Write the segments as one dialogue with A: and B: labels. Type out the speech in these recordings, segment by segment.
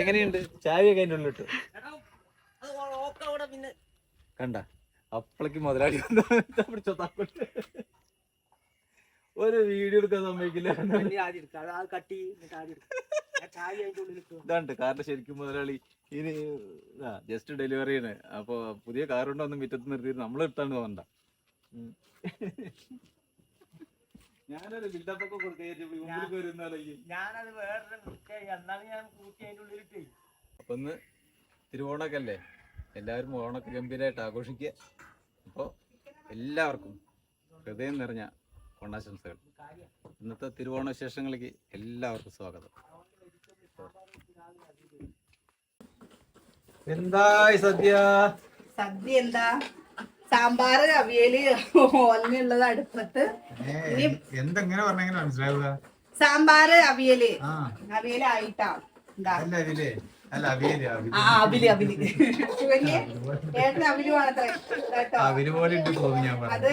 A: എങ്ങനെയുണ്ട്? ചാവിയൊക്കെ അതിന്റെ ഉള്ളിലിട്ടു. കണ്ട? അപ്പളക്ക് മുതലാളി പിടിച്ചോ താക്കോട്ട്. ഒരു വീഡിയോ എടുക്കാൻ സമ്മതിക്കില്ല. ഇതാണ്ട് കാറിന്റെ ശരിക്കും മുതലാളി ഇനി ജസ്റ്റ് ഡെലിവറി ആണ്. അപ്പൊ പുതിയ കാറുണ്ടോ ഒന്ന് മുറ്റത്ത് നിർത്തിയിട്ട് നമ്മളെടുത്താണ് തോന്നണ്ട. ഞാനൊരു ബിൽഡപ്പൊക്കെ കൊടുക്കാൻ
B: ഞാനത് വേറൊരു മിസ്റ്റേക്ക് എന്നാലും ഞാൻ കൂട്ടി അതിന്റെ ഉള്ളിലിട്ട്.
A: അപ്പൊ ഇന്ന് തിരുവോണൊക്കെ അല്ലേ? എല്ലാവരും ഓണൊക്കെ ഗംഭീരമായിട്ട് ആഘോഷിക്കുക. അപ്പോൾ എല്ലാവർക്കും ഹൃദയം നിറഞ്ഞ ഓണാശംസകൾ. ഇന്നത്തെ തിരുവോണ വിശേഷങ്ങളിലേക്ക് എല്ലാവർക്കും സ്വാഗതം. എന്തായി സദ്യ?
C: സദ്യ എന്താ? സാമ്പാറ് അവിയൽ ഓലിനുള്ളത് അടുപ്പത്ത്.
D: എന്തെങ്ങനെ പറഞ്ഞെങ്കിലും മനസ്സിലാവുക?
C: സാമ്പാറ്
D: അവിയൽ.
C: അവിയലായിട്ടാ
D: അവിയൽ
C: അത്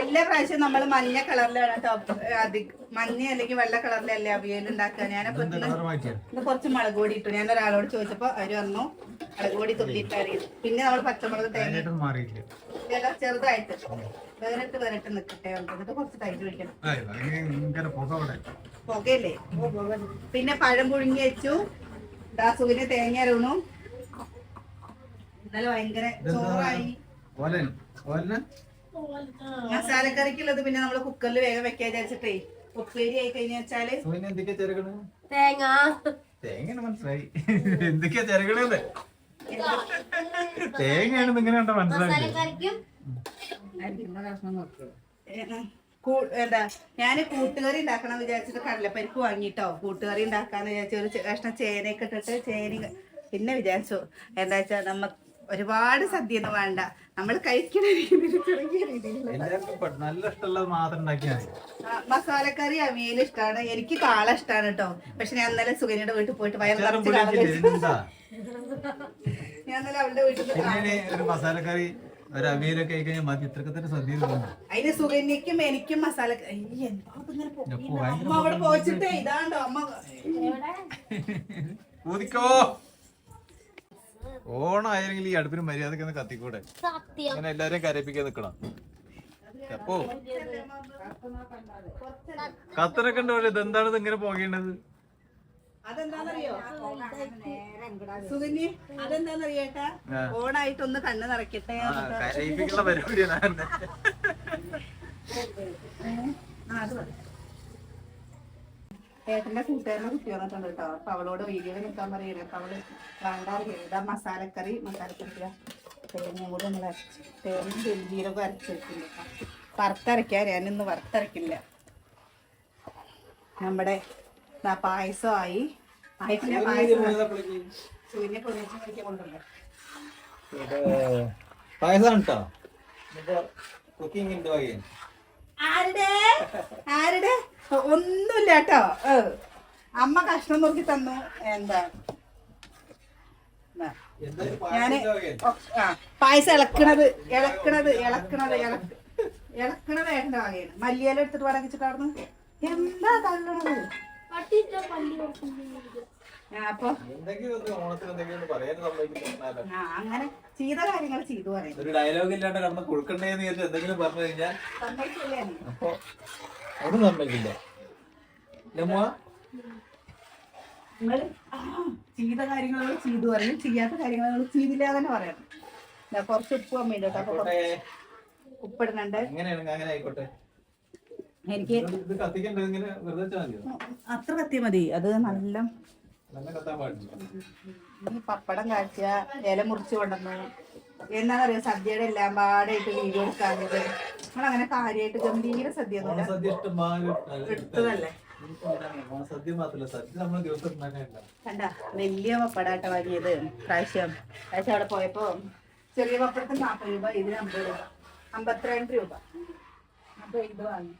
C: എല്ലാ പ്രാവശ്യവും നമ്മൾ മഞ്ഞ കളറിലാണ് അധികം മഞ്ഞ അല്ലെങ്കിൽ വെള്ള കളറിലല്ലേ അവിയൽ ഉണ്ടാക്കുക. ഞാനപ്പോ കുറച്ച് മുളക് പൊടി ഇട്ടു. ഞാൻ ഒരാളോട് ചോദിച്ചപ്പോ അവർ പറഞ്ഞു മുളക് പൊടി തുള്ളിയിട്ട് അറിയും പിന്നെ നമ്മൾ പച്ചമുളക് തേങ്ങ. ചെറുതായിട്ട്. വേറിട്ട് വേറിട്ട് നിൽക്കട്ടെ എന്നിട്ട് കുറച്ച് തൈര് ഒഴിക്കണം. പുകയല്ലേ? പിന്നെ പഴം പുഴുങ്ങി വെച്ചു. ദാസുവിന് തേങ്ങ അരുണു ഇന്നലെ ഭയങ്കര ചോറായി. മസാലക്കറിക്കുള്ളത് പിന്നെ നമ്മൾ കുക്കറിൽ വേഗം വെക്കാൻ വിചാരിച്ചിട്ടേ. ഉപ്പേരി ആയി കഴിഞ്ഞ
D: വെച്ചാൽ.
E: തേങ്ങ.
D: തേങ്ങ മനസ്സിലായി. എന്തൊക്കെയാ ചെറുകണെന്ന് തേങ്ങയാണെന്ന് ഇങ്ങനെ കണ്ട മനസ്സിലായി
E: മസാലക്കറിക്കും
C: ഏഹ്, കൂ- എന്താ ഞാൻ കൂട്ടുകറി ഉണ്ടാക്കണം വിചാരിച്ചിട്ട് കടലപ്പരിപ്പ് വാങ്ങിട്ടോ. കൂട്ടുകറി ഉണ്ടാക്കാന്ന് വിചാരിച്ചു ഒരു കഷ്ണം ചേനയൊക്കെ ഇട്ടിട്ട് ചേന പിന്നെ വിചാരിച്ചു. എന്താ വെച്ചാ നമ്മ ഒരുപാട് സദ്യ ഒന്നും വേണ്ട. നമ്മൾ കഴിക്കുന്ന രീതിയിൽ ചെറിയ
D: നല്ല ഇഷ്ടമുള്ളത് മാത്രം ഉണ്ടാക്കിയാൽ
C: മസാലക്കറി അവിയൽ ഇഷ്ടമാണ് എനിക്ക് കാള ഇഷ്ടമാണ് കേട്ടോ. പക്ഷെ ഞാൻ ഇന്നലെ സുഗനിയുടെ വീട്ടിൽ പോയിട്ട് വയറ് നിറച്ച് കാള കഴിച്ചു. ഞാൻ ഇന്നലെ അവളുടെ വീട്ടിൽ പോയി കാള
D: പിന്നെ ഒരു മസാലക്കറി ഒരു അവിയലൊക്കെ ആയി കഴിഞ്ഞാൽ മതി ഇത്രയൊക്കെ തന്നെ സദ്യ തോന്നുന്നു
C: അതിന് സുഗന്യക്കും എനിക്കും മസാല പോ-
D: ഇപ്പൊ
C: അമ്മ അവിടെ പോയിട്ടേ ഇതാണ്ടോ അമ്മ
D: ഊതിക്കോ. ഓണായെങ്കിൽ ഈ അടുപ്പിന് മര്യാദയ്ക്ക് ഒന്ന് കത്തിക്കൂടെ?
E: സത്യം.
D: അങ്ങനെ എല്ലാരെയും കരയിപ്പിക്കാൻ നിക്കണം അപ്പോ കത്തനൊക്കെ ഉണ്ട്? പക്ഷെ ഇതെന്താണ് ഇങ്ങനെ പോകേണ്ടത്?
C: അതെന്താന്നറിയോ? സുഗന്യ അതെന്താന്നറിയോ ഏട്ടാ
D: ആ.
C: ഓണായിട്ട് ഒന്ന് കണ്ണ് നിറയ്ക്കട്ടെ
D: പരിപാടിയാണ്.
C: ഏട്ടന്റെ കൂട്ടുകാരനെ കുട്ടി വന്നിട്ടുണ്ട് കേട്ടോ. അപ്പൊ അവളോട് വീഡിയോ നിൽക്കാൻ പറയണേ. അപ്പൊ അവൾ വേണ്ട ഇതാ മസാലക്കറി മസാലക്കറി തേങ്ങ കൂടെ നമ്മൾ അരച്ച് തേങ്ങ പെരുജീരകം അരച്ച് വറുത്തരയ്ക്കാൻ ഞാനിന്ന് വറുത്തരക്കില്ല നമ്മുടെ പായസം പായസമായി ആയിട്ടില്ല പായസം സൂര്യ പൊന്നിച്ച് കഴിക്കാൻ കൊണ്ടുവന്നത്
D: പായസം കേട്ടോ കുക്കിംഗ്
C: ആരുടെ? ആരുടെ? ഒന്നുമില്ല കേട്ടോ. അമ്മ കഷ്ണം നോക്കി തന്നു. എന്താ. ഞാൻ പായസം ഇളക്കണത് ഇളക്കണത് ഇളക്കണത് ഇളക്ക് ഇളക്കണത് ഏട്ടന്റെ വകയാണ് മല്ലിയില എടുത്തിട്ട് വടങ്ങിച്ചിട്ടായിരുന്നു എന്താ തള്ളണത്? അപ്പൊ അങ്ങനെ ചെയ്ത കാര്യങ്ങൾ ചെയ്തു പറയും.
D: ഒരു ഡയലോഗ് ഇല്ലാണ്ട് കടന്ന് കൊടുക്കണ്ടേന്ന് വിചാരിച്ച് എന്തെങ്കിലും പറഞ്ഞു കഴിഞ്ഞാൽ? അപ്പൊ ഒന്നും സമ്മതിക്കില്ല.
C: ചെയ്ത കാര്യങ്ങൾ ചെയ്തു പറയും. ചെയ്യാത്ത കാര്യങ്ങൾ നിങ്ങൾ ചെയ്തില്ല തന്നെ പറയണം. കുറച്ച് ഉപ്പ് അമ്മ ഇട്ടോ അപ്പൊ
D: ആയിക്കോട്ടെ.
C: ഉപ്പിടുന്നുണ്ട്
D: അങ്ങനെ ആയിക്കോട്ടെ.
C: എനിക്ക് അത്ര കത്തിയ മതി. അത് നല്ല ഈ പപ്പടം കാഴ്ച ഇല മുറിച്ച് കൊണ്ടുവന്നു എന്താണെന്നറിയോ? സദ്യയുടെ എല്ലാം പാടായിട്ട് വീഡിയോ എടുക്കാഞ്ഞത്. നമ്മളങ്ങനെ കാര്യമായിട്ട് ഗംഭീര സദ്യ എടുത്തതല്ലേ?
D: മാത്രല്ല നമ്മൾ ദിവസം
C: കണ്ട? വലിയ പപ്പടാട്ട വാങ്ങിയത്. പ്രാവശ്യം. പ്രാവശ്യം അവിടെ പോയപ്പോ ചെറിയ പപ്പടത്തിന് നാൽപ്പത് രൂപ ഇതിന് അമ്പത് രൂപ. അമ്പത്തിരണ്ട് രൂപ. അപ്പൊ ഇത് വാങ്ങി.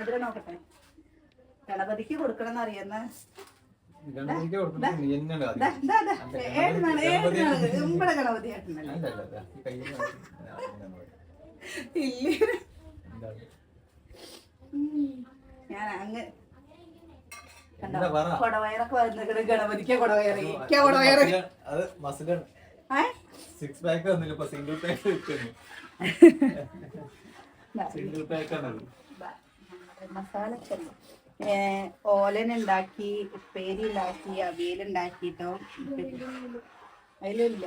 C: അതിൽ നോക്കട്ടെ. ഗണപതിക്ക് കൊടുക്കണം എന്നറിയുന്ന ഇല്ല? ഞാൻ? കൊടവയറൊക്കെ ഗണപതിക്ക് കൊടവയറ്
D: അത് മസിലാണ്.
C: ഏ?
D: സിക്സ് പാക്ക് വന്നില്ല ഇപ്പൊ സിംഗിൾ പാക്ക് സിംഗിൾ പാക്ക്
C: ദാ, നമ്മുടെ ഉണ്ടാക്കി ഉപ്പേരി ഉണ്ടാക്കി അവിയൽ ഉണ്ടാക്കിട്ടോ അതിലില്ല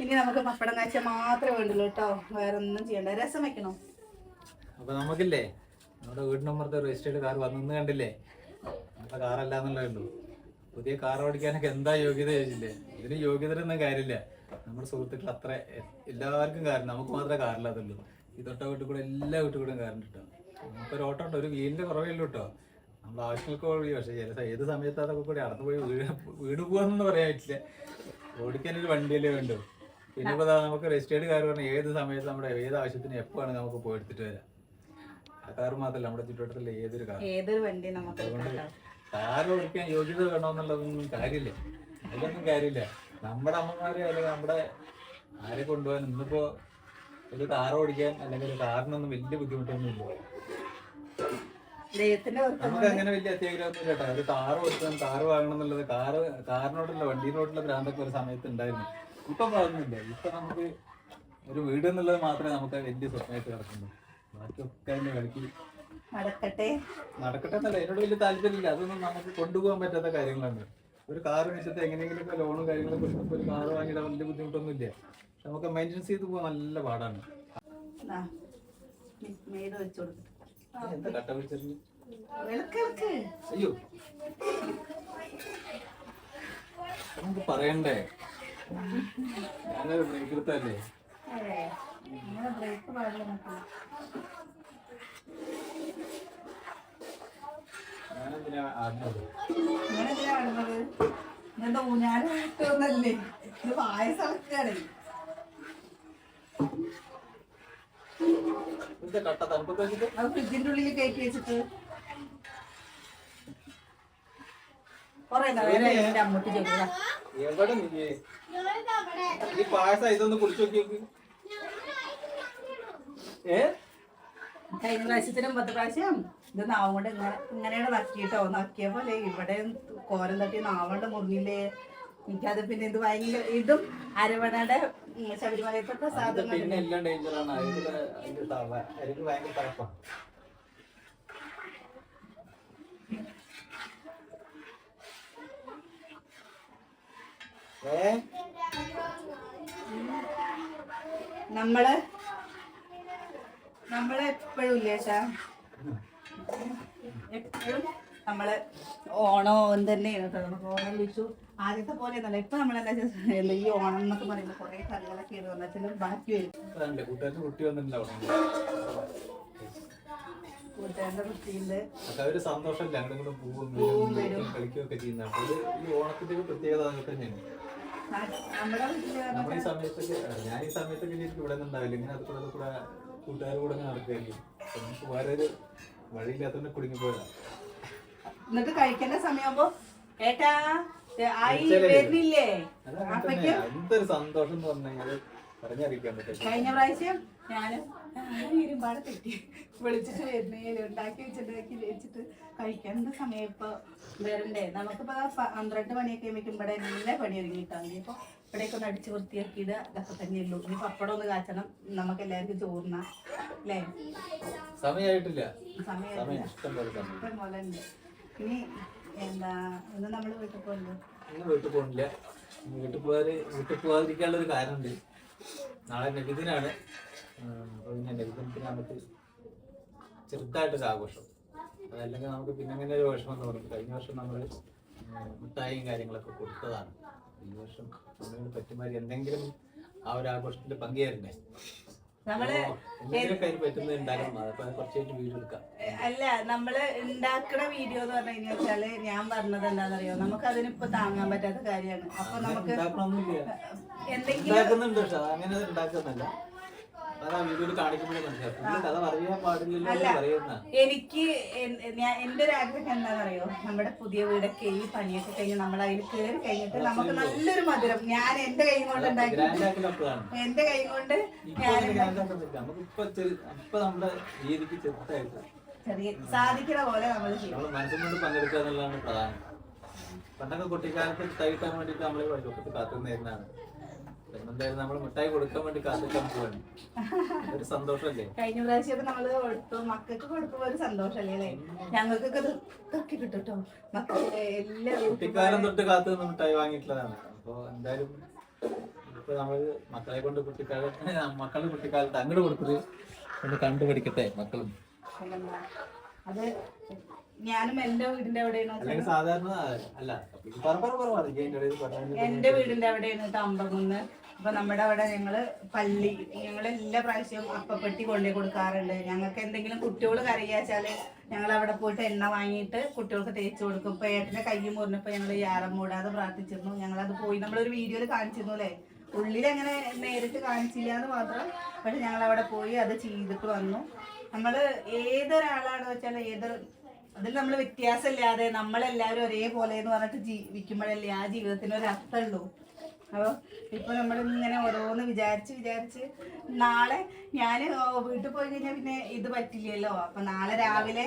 C: ഇനി നമുക്ക് പപ്പടം കാഴ്ച മാത്രമേ വേണ്ടുള്ളൂ കേട്ടോ. വേറെ ഒന്നും ചെയ്യണ്ട. രസം വെക്കണോ?
D: അപ്പൊ നമുക്കില്ലേ നമ്മുടെ വീടിനമ്പുറത്തെ രജിസ്റ്റേർഡ് കാർ വന്നു കണ്ടില്ലേ? നമ്മുടെ കാറല്ല പുതിയ കാർ ഓടിക്കാനൊക്കെ എന്താ യോഗ്യത ചോദിച്ചില്ലേ? ഇതിന് യോഗ്യതയൊന്നും കാര്യമില്ല. നമ്മുടെ സുഹൃത്തുക്കൾ അത്ര എല്ലാവർക്കും കാര്യം നമുക്ക് മാത്രമേ കാറില്ലാത്തുള്ളൂ ഈ തൊട്ട വീട്ടിൽ കൂടെ എല്ലാ വീട്ടിൽ കൂടെയും കാറുണ്ട് നമുക്ക് നമുക്കൊരു ഓട്ടം ഉണ്ട്. ഒരു വീലിന്റെ കുറവേ ഉള്ളൂ കേട്ടോ നമ്മൾ ആവശ്യങ്ങൾക്ക് പോയി പക്ഷേ ചില ഏത് സമയത്ത് അതൊക്കെ കൂടി അടന്നു പോയി വീട് വീട് പോകാന്നൊന്നും പറയാൻ പറ്റില്ല. ഓടിക്കാനൊരു വണ്ടിയല്ലേ വേണ്ടു. പിന്നെ ഇപ്പൊ നമുക്ക് രജിസ്റ്റേർഡ് കാർ പറഞ്ഞാൽ ഏത് സമയത്ത് നമ്മുടെ ഏത് ആവശ്യത്തിന് എപ്പോഴാണ് നമുക്ക് പോയി എടുത്തിട്ട് വരാം. ആ കാർ മാത്രമല്ല നമ്മുടെ ചുറ്റുവട്ടത്തിൽ ഏതൊരു കാർ
C: ഏതൊരു വണ്ടി നമുക്ക്
D: അതുകൊണ്ട്. കാർ ഓടിക്കാൻ യോഗ്യത വേണമെന്നുള്ളതൊന്നും കാര്യമില്ല. അതിലൊന്നും കാര്യമില്ല. നമ്മുടെ അമ്മമാരെ അല്ലെങ്കിൽ നമ്മുടെ ആരെ കൊണ്ടുപോകാൻ ഇന്നിപ്പോ ഒരു കാർ ഓടിക്കാൻ അല്ലെങ്കിൽ ഒരു കാറിനൊന്നും വലിയ ബുദ്ധിമുട്ടൊന്നും ഇല്ല നമുക്ക് അങ്ങനെ വലിയ അത്യാഗ്രഹമൊന്നും കേട്ടോ. ഒരു കാർ ഓടിക്കാൻ കാർ വാങ്ങണം എന്നുള്ളത് കാറ് കാറിനോടുള്ള വണ്ടിനോടുള്ള ഭ്രാന്തൊക്കെ ഒരു സമയത്ത് ഉണ്ടായിരുന്നു. ഇപ്പൊ അതൊന്നുമില്ല. ഇപ്പൊ നമുക്ക് ഒരു വീട് എന്നുള്ളത് മാത്രമേ നമുക്ക് വലിയ സ്വപ്നമായിട്ട് കിടക്കുന്നുള്ളൂ. ബാക്കിയൊക്കെ അതിന്റെ കളിക്ക്
C: നടക്കട്ടെ.
D: നടക്കട്ടെ എന്നല്ല എന്നോട് വലിയ താല്പര്യമില്ല. അതൊന്നും നമുക്ക് കൊണ്ടുപോകാൻ പറ്റാത്ത കാര്യങ്ങളാണ്. ഒരു കാർ വെച്ചിട്ട് എങ്ങനെയെങ്കിലുമൊക്കെ ലോണും കാര്യങ്ങളൊക്കെ എടുത്തപ്പോൾ ഒരു കാർ വാങ്ങിയിടാൻ വലിയ ബുദ്ധിമുട്ടൊന്നും ഇല്ല പക്ഷെ നമുക്ക് മെയിന്റെനൻസ് ചെയ്ത് പോകാൻ നല്ല പാടാണ്. എന്താ കട്ട അയ്യോ. നമുക്ക് പറയണ്ടേ? ഞാനൊരു ബ്രേക്ക് എടുത്തല്ലേ
C: ബ്രേക്ക് ഇത്
D: തണുപ്പൊക്കെ വെച്ചിട്ട്?
C: അത് ഫ്രിഡ്ജിന്റെ ഉള്ളിൽ കയറ്റി വെച്ചിട്ട്. കൊറേ നേരം എന്റെ അമ്മൂട്ടി ചോദിക്കുക
D: എവിടെ നീ? പായസം ഇതൊന്ന് കുടിച്ചു നോക്കി ഏ
C: കഴിഞ്ഞ പ്രാവശ്യത്തിനും പത്ത് പ്രാവശ്യം ഇത് നാവും കൊണ്ട് ഇങ്ങനെ ഇങ്ങനെയാണ് നക്കിയിട്ടോ നക്കിയ പോലെ ഇവിടെ കോരം തട്ടി നാവണ്ട് മുറിഞ്ഞില്ലേ? എനിക്കത് പിന്നെ ഇത് ഭയങ്കര ഇതും അരവണയുടെ
D: തണുപ്പാണ്. ഏ?
C: നമ്മൾ നമ്മളെപ്പോഴും ഇല്ലേ ഷാ എപ്പോഴും നമ്മൾ ഓണം തന്നെയാണ് കേട്ടോ. നമുക്ക് ഓണം വിഷു ആദ്യത്തെ പോലെ ഒന്നല്ല ഇപ്പൊ നമ്മളെന്താ ഈ ഓണം എന്നൊക്കെ പറയുമ്പോൾ കുറെ കറികളൊക്കെ ഇടുക ബാക്കി വരും കൂട്ടുകാരുടെ കുട്ടിയുണ്ട്.
D: അവർ സന്തോഷം പൂവും വരും. കളിക്കുകയൊക്കെ ചെയ്യുന്ന ഓണത്തിന്റെ ഒരു പ്രത്യേകത അതൊക്കെ തന്നെയാണ്.
C: ആ, നമ്മുടെ വീട്ടിൽ
D: നമ്മൾ ഈ സമയത്തൊക്കെ ഞാൻ ഈ സമയത്തൊക്കെ ഇവിടെ നിന്നുണ്ടാവില്ല ഇങ്ങനെ അത് കൂടെ കൂടെ കൂട്ടുകാരുടെ കൂടെ നടക്കുകയായിരിക്കും. അപ്പൊ വഴിയില്ലാത്തോണ്ട് കുടുങ്ങിപ്പോയതാ.
C: എന്നിട്ട് കഴിക്കേണ്ട സമയമാകുമ്പോ ഏട്ടാ ആയി വരുന്നില്ലേ? അപ്പയ്ക്കും
D: എന്തൊരു സന്തോഷം എന്ന് പറഞ്ഞു കഴിഞ്ഞാൽ പറഞ്ഞറിയിക്കാൻ പറ്റില്ല
C: കഴിഞ്ഞ പ്രാവശ്യം ഞാനും ഇരുമ്പാടെ തെറ്റി വിളിച്ചിട്ട് വരുന്നേ ഉണ്ടാക്കി വെച്ചിട്ടുണ്ടാക്കി വെച്ചിട്ട് കഴിക്കേണ്ട സമയം ഇപ്പൊ വരണ്ടേ? നമുക്കിപ്പോ പന്ത്രണ്ട് മണിയൊക്കെ കഴിയുമ്പോൾ ഇവിടെ എല്ലാ പണി ഒരുങ്ങിയിട്ടാണ് ഇനിയിപ്പോ ഇവിടെയൊക്കെ ഒന്ന് അടിച്ച് വൃത്തിയാക്കിയിട്ട് അതൊക്കെ തന്നെയുള്ളൂ. ഇനി പപ്പടം ഒന്ന് കാച്ചണം. നമുക്ക് എല്ലാവർക്കും ചോറിന. അല്ലേ?
D: സമയമായിട്ടില്ല
C: സമയം. ഇനി എന്താ ഇന്ന് നമ്മൾ വീട്ടിൽ പോകുന്നു
D: ഇന്ന് വീട്ടിൽ പോകുന്നില്ല വീട്ടിൽ പോകാതെ വീട്ടിൽ പോകാതിരിക്കാനുള്ള ഒരു കാരണമുണ്ട്. നാളെ നബിദിനാണ് അപ്പോൾ പിന്നെ നബിദിനത്തിന് നമുക്ക് ചെറുതായിട്ടൊരു ആഘോഷം. അതല്ലെങ്കിൽ നമുക്ക് പിന്നെ അങ്ങനെ ഒരു വിഷമം പറയുന്നത് കഴിഞ്ഞ വർഷം നമ്മൾ മിഠായിയും കാര്യങ്ങളൊക്കെ കൊടുത്തതാണ്. ഈ വർഷം നമ്മളോട് പറ്റുമാതിരി എന്തെങ്കിലും ആ ഒരു ആഘോഷത്തിൽ പങ്കുചേരണ്ടേ നമ്മൾ
C: അല്ല നമ്മൾ ഉണ്ടാക്കണ വീഡിയോ എന്ന് പറഞ്ഞു കഴിഞ്ഞാൽ വെച്ചാൽ ഞാൻ പറഞ്ഞത് എന്താണെന്നറിയോ? നമുക്ക് അതിനിപ്പോ താങ്ങാൻ പറ്റാത്ത കാര്യമാണ്. അപ്പൊ നമുക്ക് എന്തെങ്കിലും എനിക്ക് ഞാൻ എന്റെ ഒരു ആഗ്രഹം എന്താണെന്നറിയോ? നമ്മുടെ പുതിയ വീടൊക്കെ ഈ പണിയൊക്കെ കഴിഞ്ഞ് നമ്മൾ അതിൽ കയറി കഴിഞ്ഞിട്ട് നമുക്ക് നല്ലൊരു മധുരം. ഞാൻ എന്റെ കൈ കൊണ്ട് ഉണ്ടാക്കി എന്റെ കൈ കൊണ്ട് ചെറിയ സാധിക്കുന്ന പോലെ നമ്മൾ ചെയ്യും.
D: നമ്മൾ മനസ്സും പങ്കെടുക്കുക എന്നുള്ളതാണ് പ്രധാനം. പണ്ടൊക്കെ കുട്ടിക്കാലത്ത് കിട്ടാൻ വേണ്ടിയിട്ട് നമ്മൾ വഴിവക്കത്ത് കാത്തുനിന്നിരുന്നതാണ് എന്തായാലും നമ്മൾ മിഠായി കൊടുക്കാൻ വേണ്ടി കാത്തിക്കാൻ പോവാണ്. ഒരു സന്തോഷമല്ലേ
C: കഴിഞ്ഞ പ്രാവശ്യം നമ്മൾ കൊടുത്തു. മക്കൾക്ക് കൊടുക്കുമ്പോ ഒരു സന്തോഷല്ലേ അല്ലേ? ഞങ്ങൾക്കൊക്കെ ഇത് ഇതൊക്കെ എല്ലാ കേട്ടോ മക്കൾക്ക് എല്ലാവരും
D: കുട്ടിക്കാലം തൊട്ട് കാത്തു നിന്ന് മിഠായി വാങ്ങിയിട്ടുള്ളതാണ്. അപ്പൊ എന്തായാലും ഇപ്പൊ നമ്മൾ മക്കളെ കൊണ്ട് കുട്ടിക്കാലത്ത് മക്കളുടെ കുട്ടിക്കാലത്ത് അങ്ങോട്ട് കൊടുത്തത് കൊണ്ട് കണ്ടുപിടിക്കട്ടെ മക്കളും?
C: അത് ഞാനും എന്റെ വീടിന്റെ
D: സാധാരണ അല്ല
C: എന്റെ വീടിന്റെ അവിടെയാണ് തമ്പകുന്ന് അപ്പൊ നമ്മുടെ അവിടെ ഞങ്ങൾ പള്ളി ഞങ്ങൾ എല്ലാ പ്രാവശ്യവും അപ്പപ്പെട്ടി കൊണ്ടേ കൊടുക്കാറുണ്ട്. ഞങ്ങൾക്ക് എന്തെങ്കിലും കുട്ടികൾ കറിയാച്ചാൽ ഞങ്ങൾ അവിടെ പോയിട്ട് എണ്ണ വാങ്ങിയിട്ട് കുട്ടികൾക്ക് തേച്ചു കൊടുക്കും. ഇപ്പൊ ഏട്ടന്റെ കൈ മുറിഞ്ഞപ്പോ ഞങ്ങൾ യാറം മൂടാതെ പ്രാർത്ഥിച്ചിരുന്നു. ഞങ്ങൾ അത് പോയി നമ്മളൊരു വീഡിയോയിൽ കാണിച്ചിരുന്നു അല്ലേ? ഉള്ളിൽ അങ്ങനെ നേരിട്ട് കാണിച്ചില്ല എന്ന് മാത്രം. പക്ഷെ ഞങ്ങൾ അവിടെ പോയി അത് ചെയ്തിട്ട് വന്നു. നമ്മൾ ഏതൊരാളാണ് വെച്ചാൽ ഏതൊരു അതിൽ നമ്മൾ വ്യത്യാസമില്ലാതെ നമ്മളെല്ലാവരും ഒരേപോലെ എന്ന് പറഞ്ഞിട്ട് ജീവിക്കുമ്പോഴല്ലേ ആ ജീവിതത്തിന് ഒരു അർത്ഥമുള്ളൂ അപ്പോൾ ഇപ്പോൾ നമ്മൾ ഇങ്ങനെ ഓരോന്ന് വിചാരിച്ച് വിചാരിച്ച് നാളെ ഞാൻ വീട്ടിൽ പോയി കഴിഞ്ഞാൽ പിന്നെ ഇത് പറ്റില്ലല്ലോ. അപ്പൊ നാളെ രാവിലെ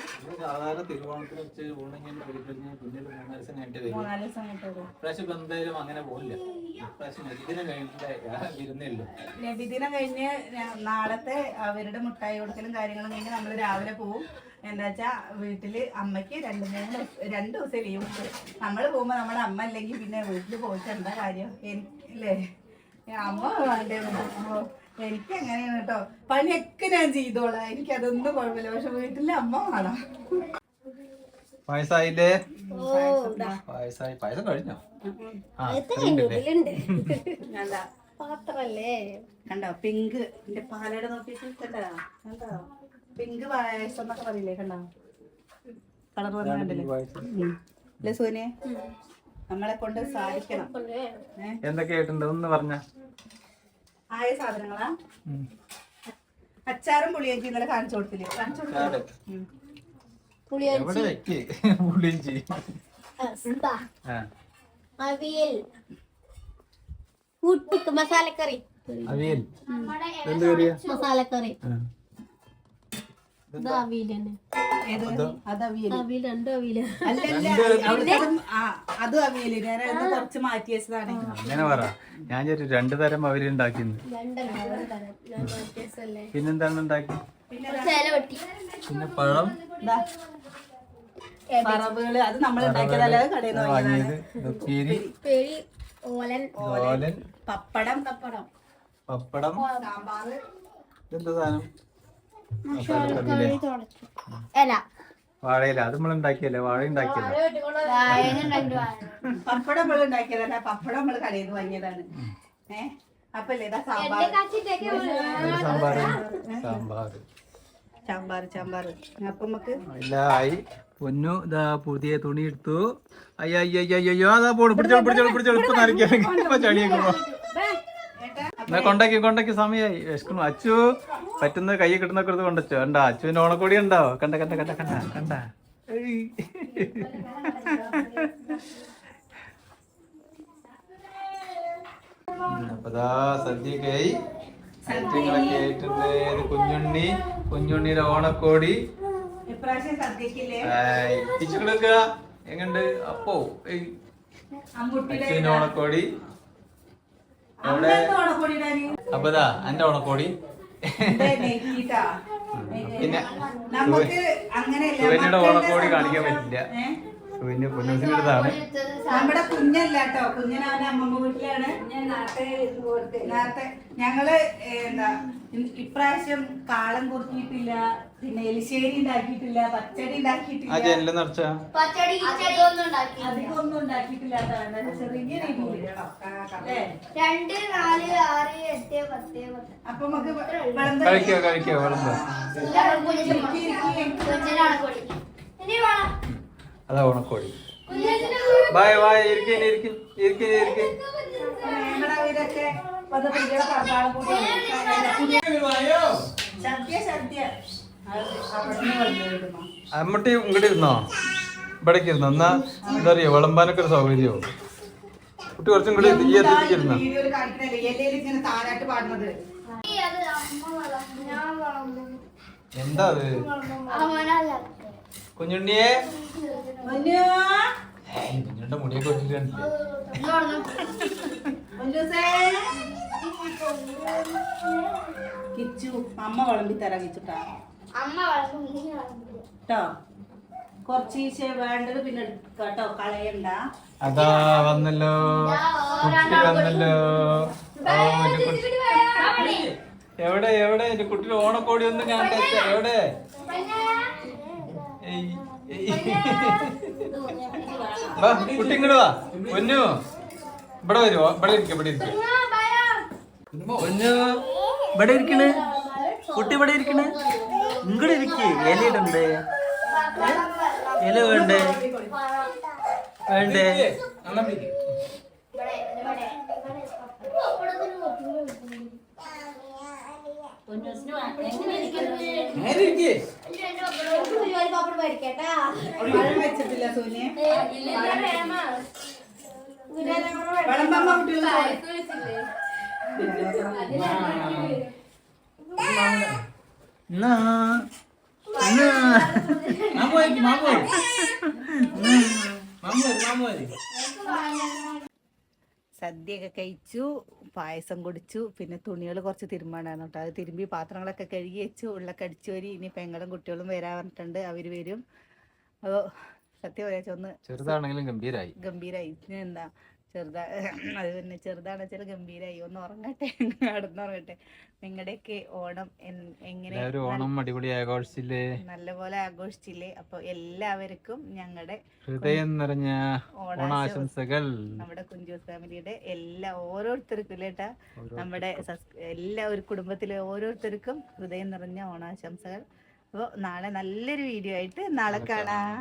D: മൂന്നാൽ ദിവസം
C: നബിദിനം കഴിഞ്ഞ് നാളത്തെ അവരുടെ മുട്ടായി കൊടുക്കലും കാര്യങ്ങളും കഴിഞ്ഞ് നമ്മൾ രാവിലെ പോവും. എന്താ വെച്ചാ വീട്ടിൽ അമ്മയ്ക്ക് രണ്ട് മൂന്ന് രണ്ടു ദിവസം ലീവ് ഉണ്ട് നമ്മൾ പോകുമ്പോ നമ്മുടെ അമ്മ അല്ലെങ്കിൽ പിന്നെ വീട്ടിൽ പോയിട്ട് എന്താ കാര്യം? അല്ലേ അമ്മ വേണ്ടേ എനിക്ക് അങ്ങനെയാണ് കേട്ടോ. പണിയൊക്കെ ഞാൻ ചെയ്തോളാം. എനിക്ക് അതൊന്നും കുഴപ്പമില്ല. പക്ഷെ വീട്ടിലെ അമ്മ വേണം.
D: പായസായില്ലേ?
E: വയസ്സായി
D: പായസായി. പായസം കഴിഞ്ഞോ?
E: പാത്രല്ലേ?
C: കണ്ടോ? പിങ്ക്. എന്റെ പാലട നോക്കിയിട്ട് കണ്ടോ? കണ്ടോ? പിങ്ക് പായസം എന്നൊക്കെ പറയില്ലേ കണ്ടോ? കളർ പറഞ്ഞല്ലേ സോനെ നമ്മളെ കൊണ്ട് സാധിക്കണം?
D: എന്തൊക്കെയായിട്ടുണ്ട് ഒന്ന് പറഞ്ഞ.
C: ആയ സാധനങ്ങളാ? അച്ചാറും പുളിയഞ്ചി ഇന്നലെ കാണിച്ചു കൊടുത്തില്ലേ? കാണിച്ചു
D: ആ
E: അവിയൽ. കൂട്ടിക്ക് മസാലക്കറി.
D: അവിയൽ. എന്ത് കറിയാ?
E: മസാലക്കറി.
D: അങ്ങനെ പറ. ഞാൻ ചോദിച്ചു രണ്ടു തരം അവർ ഉണ്ടാക്കിന്ന്. പിന്നെന്താണ് ഉണ്ടാക്കി?
C: പിന്നെ
D: പഴം?
C: പറവുകൾ അത് നമ്മൾ ഉണ്ടാക്കിയതല്ല കടയിൽ നിന്ന് വാങ്ങിയതാണ്.
D: വാങ്ങിയത് ഉപ്പേരി.
E: പേരി ഓലൻ.
D: ഓലൻ.
C: പപ്പടം.
E: പപ്പടം.
D: പപ്പടം.
C: സാമ്പാറ്.
D: ഇതെന്താ സാധനം?
E: അല്ല
D: വാഴയില അത് നമ്മൾ ഉണ്ടാക്കിയല്ലേ വാഴ ഉണ്ടാക്കിയല്ലേ
C: പപ്പടം നമ്മൾ ഉണ്ടാക്കിയതല്ല? പപ്പടം നമ്മൾ കടയിൽ നിന്ന് വാങ്ങിയതാണ്. ഏഹ് അപ്പല്ലേ? ഇതാ സാമ്പാർ.
D: സാമ്പാർ. സാമ്പാർ.
C: സാമ്പാർ സാമ്പാർ. അപ്പൊ നമുക്ക്
D: എല്ലാം ആയി. പൊന്നു ഇതാ പുതിയ തുണി എടുത്തു. അയ്യോ അയ്യോ അയ്യോ അയ്യോ അതാ പോണു. പിടിച്ചോളൂ പിടിച്ചോളൂ പിടിച്ചോളൂ. ഇപ്പൊ നനയ്ക്കാൻ ചളിയൊക്കെ എന്നാ കൊണ്ടാക്കി കൊണ്ടാക്കി സമയമായി വിശക്കുന്നു. അച്ചു പറ്റുന്ന കൈ കിട്ടുന്നൊക്കെ എടുത്ത് കൊണ്ടച്ചോ കണ്ട അച്ചുവിന്റെ ഓണക്കോടി ഉണ്ടോ കണ്ട കണ്ട കണ്ട കണ്ട കണ്ട? സദ്യയൊക്കെ ആയി. ആയിട്ടുണ്ട്. കുഞ്ഞുണ്ണി കുഞ്ഞുണ്ണിയുടെ ഓണക്കോടി. കൊടുക്കുക എങ്ങണ്ട് അപ്പോ ഏയ്. ഓണക്കോടി.
C: അമ്മ എന്താ ഓണക്കോടി ഇടാന്?
D: അപ്പൊ ദാ എന്റെ ഓണക്കോടി പിന്നെ സുവന്യയുടെ ഓണക്കോടി കാണിക്കാൻ. പറ്റില്ല? സുവന്യ പൊന്നൂസിന്റെതാണ്
C: നമ്മുടെ കുഞ്ഞല്ല കേട്ടോ കുഞ്ഞനവന്റെ അമ്മമ്മ വീട്ടിലാണ്. നേരത്തെ ഞങ്ങൾ എന്താ ഇപ്രാവശ്യം കാളം കുറുക്കിയിട്ടില്ല. പിന്നെ എലിശ്ശേരി ഉണ്ടാക്കിയിട്ടില്ല പച്ചടി ഉണ്ടാക്കിയിട്ടില്ല.
D: നിറച്ച?
E: പച്ചടി
C: അധികം ഒന്നും ഉണ്ടാക്കിയിട്ടില്ല. ചെറിയ രീതിയിൽ
E: രണ്ട് നാല് ആറ് എട്ട് പത്ത്
C: അപ്പൊ നമുക്ക്
D: കഴിക്കോ കഴിക്കോ. അതാ ഉണക്കോടി.
E: ബൈ
D: ബായ് ബായ് ഇരിക്കും ഇരിക്കും ഇരിക്കും ഇരിക്കും.
C: ഇതൊക്കെ സദ്യ സദ്യ അവിടുന്ന് കൊണ്ടുവരുന്നു
D: അമ്മട്ടി ഇങ്ങോട്ട് ഇരുന്നോ? ഇവിടേക്ക് ഇരുന്നോ? എന്നാ എന്താ പറയുക വിളമ്പാനൊക്കെ ഒരു സൗകര്യമോ കുട്ടി കുറച്ചും കൂടി ഈ എത്തിക്ക് ഇരുന്നോ? എന്താ അത്? കുഞ്ഞുണ്ണിയെ? കുഞ്ഞുണ്ണിയുടെ മുടിയൊക്കെ
C: വെച്ചിട്ടുണ്ട് കിച്ചു അമ്മ വിളമ്പി തരാം കിച്ചുട്ടാ. കേട്ടോ കുറച്ച് വേണ്ടത് പിന്നെ കേട്ടോ കളയണ്ട.
D: അതാ വന്നല്ലോ. കുട്ടി വന്നല്ലോ. എവിടെ എവിടെ? എന്റെ കുട്ടിയുടെ ഓണക്കോടി ഒന്നും കാണട്ടെ എവിടെ? കുട്ടി ഇങ്ങോട്ട് വാ. പൊന്നു. ഇവിടെ വരുമോ ഇവിടെ ഇരിക്കും ഇവിടെ ഇരിക്കും. പൊന്നു. ഇവിടെ ഇരിക്കണ്. കുട്ടി ഇവിടെ ഇരിക്കണ്? ഇങ്ങോട്ട് ഇരിക്കേ. ഇലയിടണ്ടേ ഇല വേണ്ടേ? വേണ്ടേ?
C: വിളമ്പമ്മ കുട്ടികൾ സദ്യയൊക്കെ കഴിച്ചു പായസം കുടിച്ചു പിന്നെ തുണികൾ കുറച്ച് തിരുമ്പാണ്ടായിരുന്നു കേട്ടോ. അത് തിരുമ്പി പാത്രങ്ങളൊക്കെ കഴുകി വെച്ചു ഉള്ളൊക്കെ അടിച്ചു വരി. ഇനി പെങ്ങളും കുട്ടികളും വരാൻ പറഞ്ഞിട്ടുണ്ട് അവർ വരും. അപ്പോൾ സത്യം പറയാ
D: ചെറുതാണെങ്കിലും ഗംഭീരായി.
C: ഗംഭീരായി. ഇനി എന്താ? ചെറുതാ അത് പിന്നെ ചെറുതാണെന്ന് വെച്ചാൽ ഗംഭീരായി. ഒന്ന് ഉറങ്ങട്ടെ കടന്നുറങ്ങട്ടെ നിങ്ങളുടെയൊക്കെ ഓണം എങ്ങനെ
D: ഓണം അടിപൊളി ആഘോഷിച്ചില്ലേ?
C: നല്ലപോലെ ആഘോഷിച്ചില്ലേ? അപ്പൊ എല്ലാവർക്കും ഞങ്ങളുടെ
D: ഹൃദയം നിറഞ്ഞ ഓണാശംസകൾ.
C: നമ്മുടെ കുഞ്ചൂസ് ഫാമിലിയുടെ എല്ലാ ഓരോരുത്തർക്കും ഇല്ലേട്ടാ നമ്മുടെ എല്ലാ ഒരു കുടുംബത്തിലെ ഓരോരുത്തർക്കും ഹൃദയം നിറഞ്ഞ ഓണാശംസകൾ. അപ്പോൾ നാളെ നല്ലൊരു വീഡിയോ ആയിട്ട് നാളെ കാണാം.